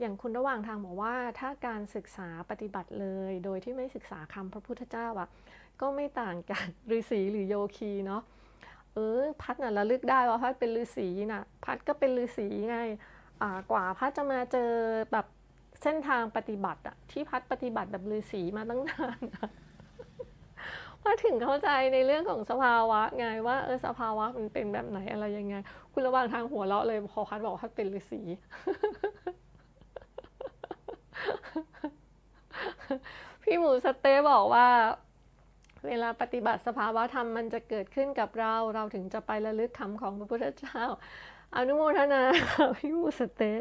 อย่างคุณระหว่างทางบอกว่าถ้าการศึกษาปฏิบัติเลย โดยที่ไม่ศึกษาคำพระพุทธเจ้าอะก็ไม่ต่างจากฤาษีหรือโยคีเนาะเออพัดน่ะระลึกได้ว่าพัดเป็นฤาษีน่ะพัดก็เป็นฤาษีไงกว่าพัดจะมาเจอแบบเส้นทางปฏิบัติอะที่พัดปฏิบัติแบบฤาษีมาตั้งนานอะมาถึงเข้าใจในเรื่องของสภาวะไงว่าเออสภาวะมันเป็นแบบไหนอะไรยังไง คุณระหว่างทางหัวเราะเลยพอพัดบอกว่าพัดเป็นฤาษี พี่หมูสเต้บอกว่า เวลาปฏิบัติสภาวะธรรมมันจะเกิดขึ้นกับเรา เราถึงจะไประลึกคำของพระพุทธเจ้า อนุโมทนาค่ะพี่หมูสเต้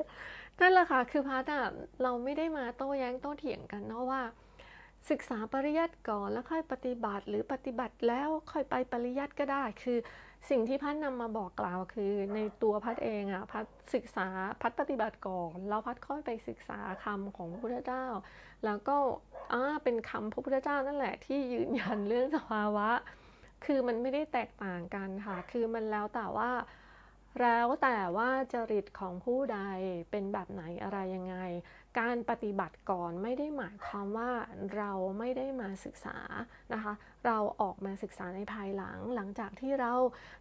นั่นแหละค่ะคือพัดอะเราไม่ได้มาโต้แย้งโต้เถียงกันเนาะว่า ศึกษาปริยัติก่อนแล้วค่อยปฏิบัติหรือปฏิบัติแล้วค่อยไปปริยัติก็ได้ คือสิ่งที่พัดนำมาบอกกล่าวคือ ในตัวพัดเองอะพัดศึกษาพัดปฏิบัติก่อน แล้วพัดค่อยไปศึกษาคำของพระพุทธเจ้า แล้วก็อ่าเป็นคำพระพุทธเจ้านั่นแหละที่ยืนยันเรื่องสภาวะ คือมันไม่ได้แตกต่างกันค่ะ คือมันแล้วแต่ว่า แล้วแต่ว่าจริตของผู้ใดเป็นแบบไหนอะไรยังไง การปฏิบัติก่อนไม่ได้หมายความว่าเราไม่ได้มาศึกษานะคะ เราออกมาศึกษาในภายหลัง หลังจากที่เรา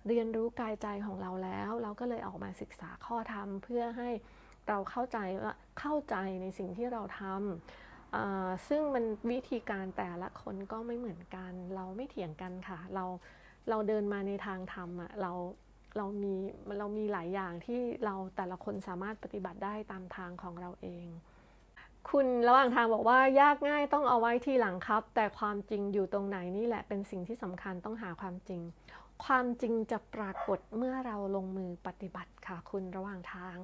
เรียนรู้กายใจของเราแล้ว เราก็เลยออกมาศึกษาข้อธรรมเพื่อให้เราเข้าใจว่าเข้าใจในสิ่งที่เราทำซึ่งมันวิธีการแต่ละคนก็ไม่เหมือนกัน เราไม่เถียงกันค่ะ เราเราเดินมาในทางธรรมอะเรา เรามีเรามีหลายอย่างที่เราแต่ละคนสามารถปฏิบัติได้ตามทางของเราเอง คุณระหว่างทางบอกว่ายากง่ายต้องเอาไว้ทีหลังครับ แต่ความจริงอยู่ตรงไหนนี่แหละเป็นสิ่งที่สำคัญต้องหาความจริง ความจริงจะปรากฏเมื่อเราลงมือปฏิบัติค่ะ คุณระหว่างทาง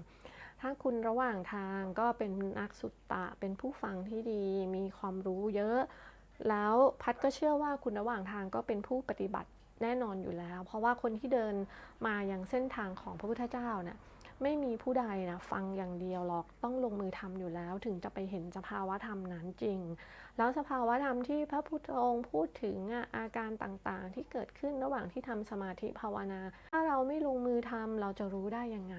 ถ้าคุณระหว่างทางก็เป็นนักสุตตะเป็นผู้ฟังที่ดี มีความรู้เยอะ แล้วพัดก็เชื่อว่าคุณระหว่างทางก็เป็นผู้ปฏิบัติ แน่นอนอยู่แล้ว เพราะว่าคนที่เดินมาอย่างเส้นทางของพระพุทธเจ้าเนี่ยไม่มีผู้ใดนะฟังอย่างเดียวหรอกต้องลงมือทำอยู่แล้ว ถึงจะไปเห็นสภาวะธรรมนั้นจริง แล้วสภาวะธรรมที่พระพุทธองค์พูดถึงอะอาการต่างๆ ที่เกิดขึ้นระหว่างที่ทำสมาธิภาวนา ถ้าเราไม่ลงมือทำเราจะรู้ได้ยังไง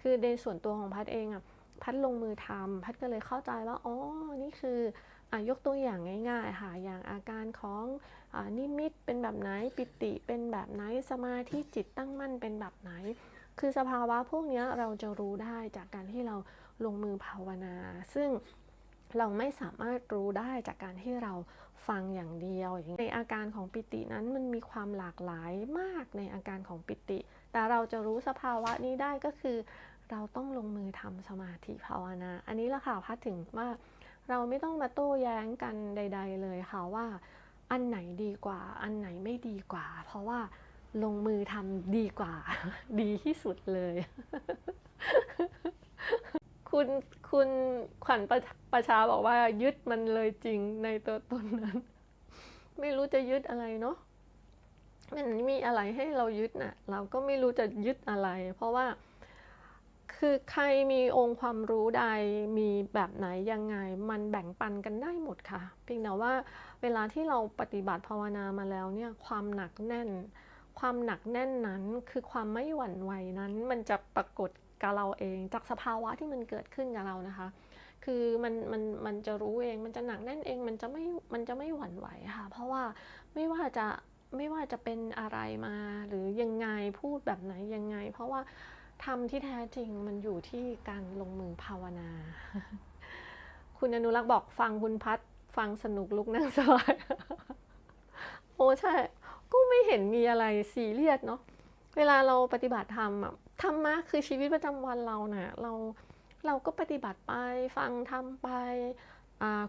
คือในส่วนตัวของพัดเองอะ พัดลงมือทำพัดก็เลยเข้าใจว่าอ๋อนี่คืออยกตัวอย่างง่ายๆค่ะ อย่างอาการของอนิมิตเป็นแบบไหนปิติเป็นแบบไหนสมาธิจิตตั้งมั่นเป็นแบบไหน คือสภาวะพวกนี้เราจะรู้ได้จากการที่เราลงมือภาวนา ซึ่งเราไม่สามารถรู้ได้จากการที่เราฟังอย่างเดียวอย่างในอาการของปิตินั้นมันมีความหลากหลายมากในอาการของปิติ แต่เราจะรู้สภาวะนี้ได้ก็คือ เราต้องลงมือทำสมาธิภาวนา อันนี้ละค่ะพัดถึงว่าเราไม่ต้องมาโต้แย้งกันใด ๆ เลยค่ะว่าอันไหนดีกว่า อันไหนไม่ดีกว่า เพราะว่าลงมือทำดีกว่า ดีที่สุดเลย คุณคุณขวัญประประชาบอกว่า ยึดมันเลยจริงในตัวตนนั้น ไม่รู้จะยึดอะไรเนาะมันม่มีอะไรให้เรายึดน่ะ เราก็ไม่รู้จะยึดอะไร เพราะว่า คือใครมีองค์ความรู้ใดมีแบบไหนยังไง มันแบ่งปันกันได้หมดค่ะ เพียงแต่ว่าเวลาที่เราปฏิบัติภาวนามาแล้วเนี่ยความหนักแน่น ความหนักแน่นนั้นคือความไม่หวั่นไหวนั้น มันจะปรากฏกับเราเองจากสภาวะที่มันเกิดขึ้นกับเรานะคะ คือมันมันมันจะรู้เองมันจะหนักแน่นเองมันจะไม่มันจะไม่หวั่นไหวค่ะ เพราะว่าไม่ว่าจะไม่ว่าจะเป็นอะไรมาหรือยังไงพูดแบบไหนยังไง เพราะว่า ธรรมที่แท้จริงมันอยู่ที่การลงมือภาวนา คุณอนุรักษ์บอกฟังคุณพัดฟังสนุกลุกนั่งสบายโอ้ใช่ ก็ไม่เห็นมีอะไรซีเรียสเนาะเวลาเราปฏิบัติธรรมอะธรรมะคือชีวิตประจำวันเราเนะ่ะเราเราก็ปฏิบัติไปฟังทำไป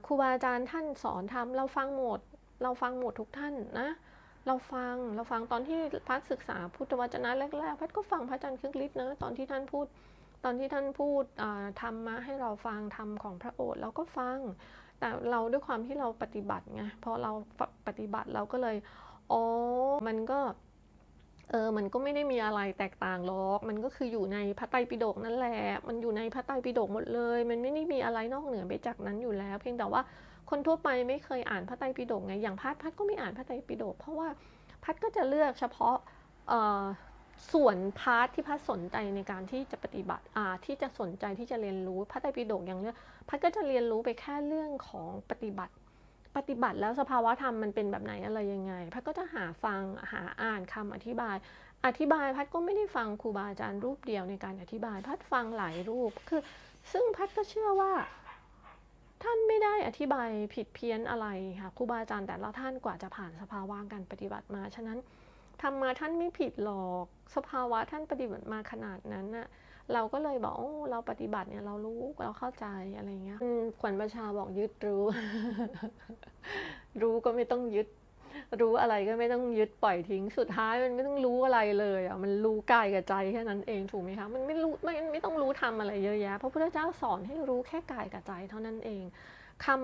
ครูบาอาจารย์ท่านสอนทำเราฟังหมด เราฟังหมดทุกท่านนะ เราฟังเราฟังตอนที่พัดศึกษาพุทธวจนะแรกๆพัดก็ฟังพระอาจารย์ครึกฤทธิ์นะตอนที่ท่านพูด ตอนที่ท่านพูดอ่าธรรมะให้เราฟังธรรมของพระโอษฐ์เราก็ฟัง แต่เราด้วยความที่เราปฏิบัติไงพอเราปฏิบัติเราก็เลยอ๋อมันก็เออ มันก็ไม่ได้มีอะไรแตกต่างหรอก มันก็คืออยู่ในพระไตรปิฎกนั่นแหละ มันอยู่ในพระไตรปิฎกหมดเลย มันไม่ได้มีอะไรนอกเหนือไปจากนั้นอยู่แล้ว เพียงแต่ว่า คนทั่วไปไม่เคยอ่านพระไตรปิฎกไงอย่างพัดพัดก็ไม่อ่านพระไตรปิฎกเพราะว่าพัดก็จะเลือกเฉพาะส่วนพาร์ทที่พัดสนใจในการที่จะปฏิบัติอ่าที่จะสนใจที่จะเรียนรู้พระไตรปิฎกอย่างเรื่องพัดก็จะเรียนรู้ไปแค่เรื่องของปฏิบัติ ปฏิบัติแล้วสภาวะธรรมมันเป็นแบบไหนอะไรยังไง พัดก็จะหาฟังหาอ่านคำอธิบาย อธิบายพัดก็ไม่ได้ฟังครูบาอาจารย์รูปเดียวในการอธิบาย พัดฟังหลายรูปคือ ซึ่งพัดก็เชื่อว่า ท่านไม่ได้อธิบายผิดเพี้ยนอะไรค่ะครูบาอาจารย์แต่ละท่านกว่าจะผ่านสภาวะการปฏิบัติมา ฉะนั้นทำมาท่านไม่ผิดหรอก สภาวะท่านปฏิบัติมาขนาดนั้นน่ะเราก็เลยบอกโอ้เราปฏิบัติเนี่ยเรารู้เราเข้าใจอะไรเงี้ยขวัญประชาบอกยึดรู้ รู้ก็ไม่ต้องยึด รู้อะไรก็ไม่ต้องยึดปล่อยทิ้ง สุดท้ายมันไม่ต้องรู้อะไรเลยอะมันรู้กายกับใจแค่นั้นเองถูกไหมคะมันไม่รู้ไม่ไม่ต้องรู้ทำอะไรเยอะแยะพระพุทธเจ้าสอนให้รู้แค่กายกับใจเท่านั้นเองคำ